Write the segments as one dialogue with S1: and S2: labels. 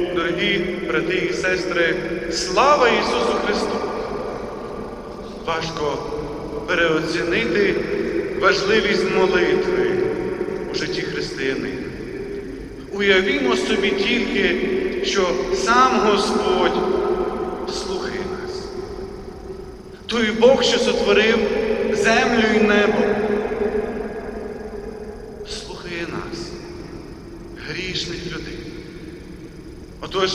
S1: Дорогі брати і сестри, слава Ісусу Христу! Важко переоцінити важливість молитви у житті християнина. Уявімо собі тільки, що сам Господь слухає нас. Той Бог, що сотворив землю і небо, слухає нас, грішних людей. Отож,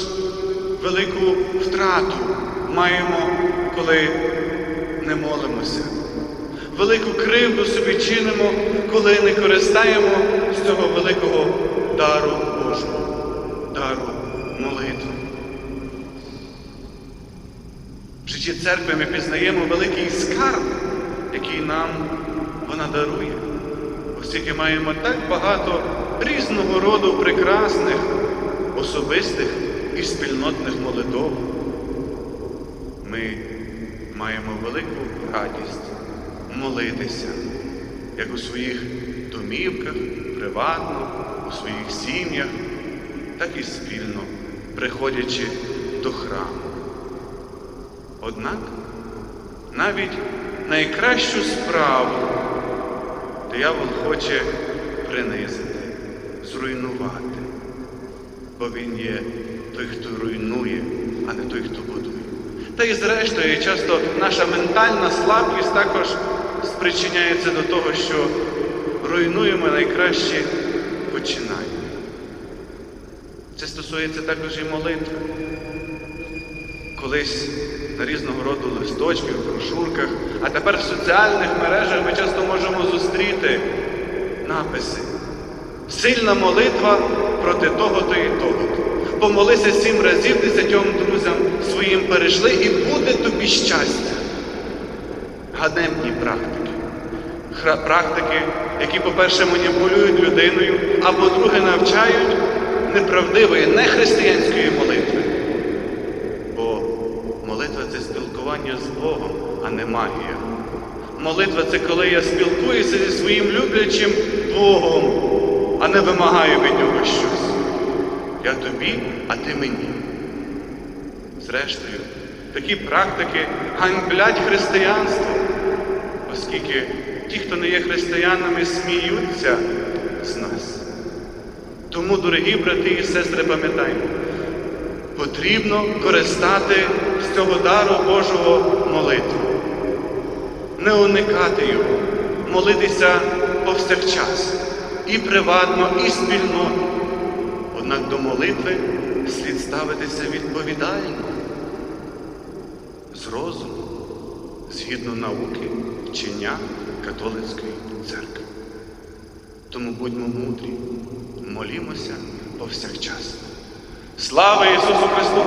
S1: велику втрату маємо, коли не молимося. Велику кривду собі чинимо, коли не користаємо з цього великого дару Божого, дару молитви. В житті церкви ми пізнаємо великий скарб, який нам вона дарує, оскільки маємо так багато різного роду прекрасних особистих і спільнотних молитов. Ми маємо велику радість молитися, як у своїх домівках, приватно, у своїх сім'ях, так і спільно, приходячи до храму. Однак навіть найкращу справу диявол хоче принизити, зруйнувати бо він є той, хто руйнує, а не той, хто будує. Та і зрештою, часто наша ментальна слабкість також спричиняється до того, що руйнуємо найкращі починання. Це стосується також і молитви. Колись на різного роду листочках, брошурках, а тепер в соціальних мережах ми часто можемо зустріти написи. Сильна молитва проти того-то і того-то. Помолися сім разів десятьом друзям своїм перейшли, і буде тобі щастя. Ганебні практики. Хра- Практики, які, по-перше, маніпулюють людиною, а по-друге, навчають неправдивої, нехристиянської молитви. Бо молитва це спілкування з Богом, а не магія. Молитва це коли я спілкуюся зі своїм люблячим Богом, а не вимагаю від нього щось. Я тобі, а ти мені. Зрештою, такі практики ганьблять християнство, оскільки ті, хто не є християнами, сміються з нас. Тому, дорогі брати і сестри, пам'ятаємо, потрібно користати з цього дару Божого молитву, не уникати його, молитися повсякчас, і приватно, і спільно. Однак до молитви слід ставитися відповідально, з розуму, згідно науки, вчення католицької церкви. Тому будьмо мудрі, молімося повсякчас. Слава Ісусу Христу!